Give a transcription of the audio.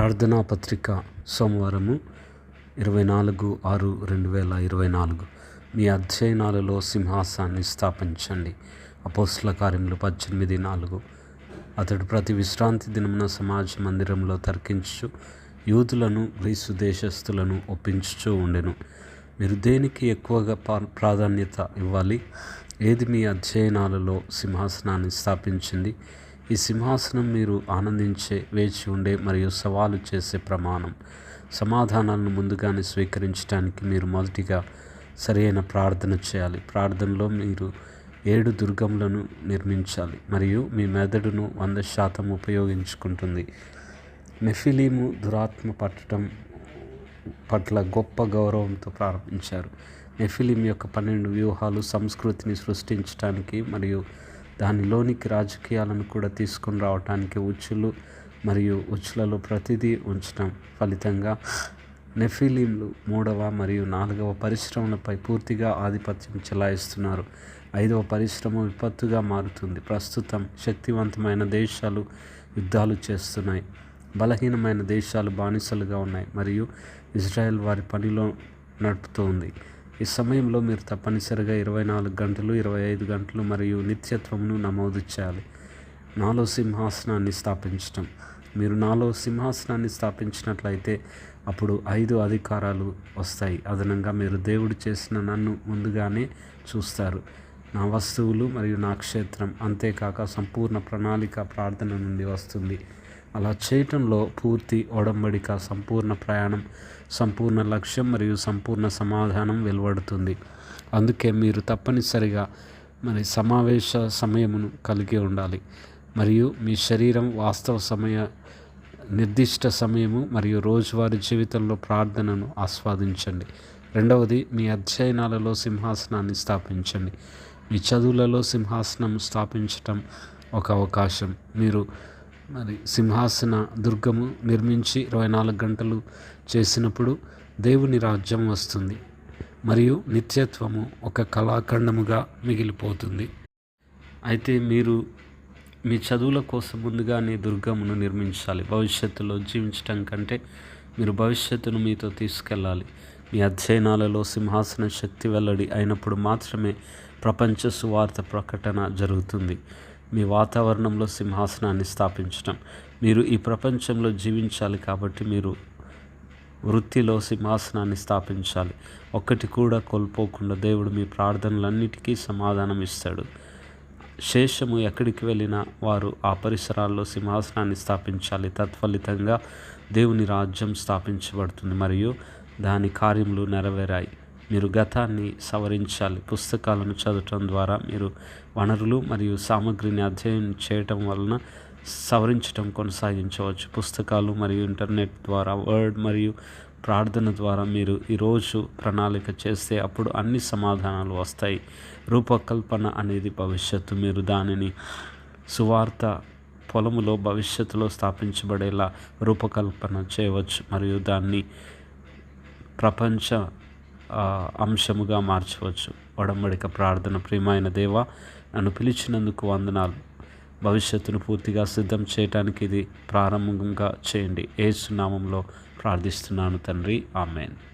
ప్రార్థనా పత్రిక సోమవారము ఇరవై నాలుగు ఆరు రెండు వేల ఇరవై నాలుగు. మీ అధ్యయనాలలో సింహాసాన్ని స్థాపించండి. అపోస్ల కార్యములు పద్దెనిమిది నాలుగు. అతడు ప్రతి విశ్రాంతి దినమున సమాజ మందిరంలో తర్కించు యూదులను గ్రీసు దేశస్థులను ఒప్పించుచూ ఉండెను. మీరు దేనికి ఎక్కువగా ప్రాధాన్యత ఇవ్వాలి? ఏది మీ అధ్యయనాలలో సింహాసనాన్ని స్థాపించింది? ఈ సింహాసనం మీరు ఆనందించే వేచి ఉండే మరియు సవాలు చేసే ప్రమాణం. సమాధానాలను ముందుగానే స్వీకరించడానికి మీరు మొదటిగా సరైన ప్రార్థన చేయాలి. ప్రార్థనలో మీరు ఏడు దుర్గములను నిర్మించాలి మరియు మీ మెదడును వంద శాతం ఉపయోగించుకుంటుంది. నెఫిలీము దురాత్మ పట్టడం పట్ల గొప్ప గౌరవంతో ప్రారంభించారు. నెఫిలిం యొక్క పన్నెండు వ్యూహాలు సంస్కృతిని సృష్టించడానికి మరియు దానిలోనికి రాజకీయాలను కూడా తీసుకొని రావటానికి ఉచ్చులు మరియు ఉచ్చులలో ప్రతిదీ ఉంచడం ఫలితంగా నెఫిలింలు మూడవ మరియు నాలుగవ పరిశ్రమలపై పూర్తిగా ఆధిపత్యం చెలాయిస్తున్నారు. ఐదవ పరిశ్రమ విపత్తుగా మారుతుంది. ప్రస్తుతం శక్తివంతమైన దేశాలు యుద్ధాలు చేస్తున్నాయి. బలహీనమైన దేశాలు బానిసలుగా ఉన్నాయి మరియు ఇజ్రాయెల్ వారి పనిలో నడుపుతోంది. ఈ సమయంలో మీరు తప్పనిసరిగా ఇరవై నాలుగు గంటలు ఇరవై ఐదు గంటలు మరియు నిత్యత్వమును నమోదు చేయాలి. నాలో సింహాసనాన్ని స్థాపించటం. మీరు నాలో సింహాసనాన్ని స్థాపించినట్లయితే అప్పుడు ఐదు అధికారాలు వస్తాయి. అదనంగా మీరు దేవుడు చేసిన నన్ను ముందుగానే చూస్తారు. నా వస్తువులు మరియు నా క్షేత్రం అంతేకాక సంపూర్ణ ప్రణాళిక ప్రార్థన నుండి వస్తుంది. అలా చేయటంలో పూర్తి ఒడంబడిక సంపూర్ణ ప్రయాణం సంపూర్ణ లక్ష్యం మరియు సంపూర్ణ సమాధానం వెలువడుతుంది. అందుకే మీరు తప్పనిసరిగా మరి సమావేశ సమయమును కలిగి ఉండాలి. మరియు మీ శరీరం వాస్తవ సమయ నిర్దిష్ట సమయము మరియు రోజువారీ జీవితంలో ప్రార్థనను ఆస్వాదించండి. రెండవది మీ అధ్యయనాలలో సింహాసనాన్ని స్థాపించండి. మీ చదువులలో సింహాసనం స్థాపించటం ఒక అవకాశం. మీరు మరి సింహాసన దుర్గము నిర్మించి ఇరవై నాలుగు గంటలు చేసినప్పుడు దేవుని రాజ్యం వస్తుంది. మరియు నిత్యత్వము ఒక కళాఖండముగా మిగిలిపోతుంది. అయితే మీరు మీ చదువుల కోసం ముందుగానే దుర్గమును నిర్మించాలి. భవిష్యత్తులో జీవించటం కంటే మీరు భవిష్యత్తును మీతో తీసుకెళ్ళాలి. మీ అధ్యయనాలలో సింహాసన శక్తి వెల్లడి అయినప్పుడు మాత్రమే ప్రపంచ సువార్త ప్రకటన జరుగుతుంది. మీ వాతావరణంలో సింహాసనాన్ని స్థాపించటం. మీరు ఈ ప్రపంచంలో జీవించాలి కాబట్టి మీరు వృత్తిలో సింహాసనాన్ని స్థాపించాలి. ఒక్కటి కూడా కోల్పోకుండా దేవుడు మీ ప్రార్థనలన్నిటికీ సమాధానం ఇస్తాడు. శేషము ఎక్కడికి వెళ్ళినా వారు ఆ పరిసరాల్లో సింహాసనాన్ని స్థాపించాలి. తత్ఫలితంగా దేవుని రాజ్యం స్థాపించబడుతుంది. మరియు దాని కార్యములు నెరవేరాయి. మీరు గతాన్ని సవరించాలి. పుస్తకాలను చదవటం ద్వారా మీరు వనరులు మరియు సామగ్రిని అధ్యయనం చేయటం వలన సవరించటం కొనసాగించవచ్చు. పుస్తకాలు మరియు ఇంటర్నెట్ ద్వారా వర్డ్ మరియు ప్రార్థన ద్వారా మీరు ఈరోజు ప్రణాళిక చేస్తే అప్పుడు అన్ని సమాధానాలు వస్తాయి. రూపకల్పన అనేది భవిష్యత్తు. మీరు దానిని సువార్త పొలములో భవిష్యత్తులో స్థాపించబడేలా రూపకల్పన చేయవచ్చు. మరియు దాన్ని ప్రపంచ అంశముగా మార్చవచ్చు. ఒడంబడిక ప్రార్థన. ప్రియమైన దేవ నన్ను పిలిచినందుకు వందనాలు. భవిష్యత్తును పూర్తిగా సిద్ధం చేయడానికి ఇది ప్రారంభంగా చేయండి. ఏసునామంలో ప్రార్థిస్తున్నాను తండ్రి. ఆమెన్.